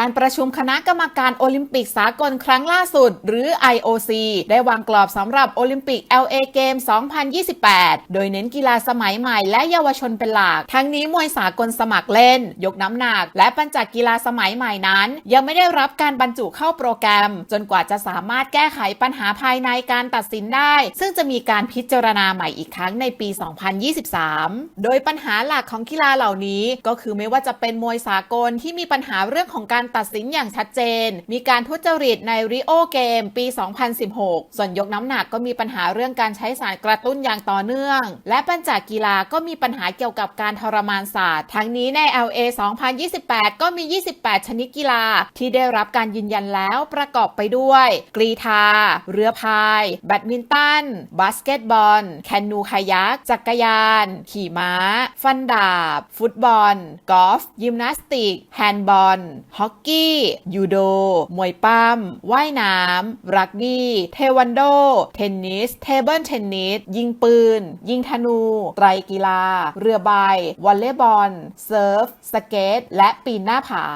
การประชุมคณะกรรมการโอลิมปิกสากลครั้งล่าสุด หรือ IOC ได้วางกรอบสำหรับโอลิมปิก LA เกม 2028 โดยเน้นกีฬาสมัยใหม่และเยาวชนเป็นหลัก ทั้งนี้มวยสากลสมัครเล่น ยกน้ำหนัก และปัญจกกีฬาสมัยใหม่นั้น ยังไม่ได้รับการบรรจุเข้าโปรแกรม จนกว่าจะสามารถแก้ไขปัญหาภายในการตัดสินได้ ซึ่งจะมีการพิจารณาใหม่อีกครั้งในปี 2023 โดยปัญหาหลักของกีฬาเหล่านี้ ก็คือไม่ว่าจะเป็นมวยสากลที่มีปัญหาเรื่องของการตัดสินอย่างชัดเจน มีการทุจริตในริโอเกมปี 2016 ส่วนยกน้ำหนักก็มีปัญหาเรื่องการใช้สารกระตุ้นอย่างต่อเนื่อง และปัญจากีฬาก็มีปัญหาเกี่ยวกับการทรมานศาสตร์ทั้งนี้ใน LA 2028 ก็มี 28 ชนิดกีฬาที่ได้รับการยืนยันแล้วประกอบไปด้วย กรีธา เรือพาย แบดมินตัน บาสเกตบอล แคนูคายัก จักรยาน ขี่ม้า ฟันดาบ ฟุตบอล กอล์ฟ ยิมนาสติก แฮนด์บอล ฮอกกี้ ยูโด มวยปั้ม ว่ายน้ำ รักบี้ เทควันโด เทนนิส เทเบิลเทนนิส ยิงปืน ยิงธนู ไตรกีฬา เรือใบ วอลเลย์บอล เซิร์ฟ สเกต และปีนหน้าผา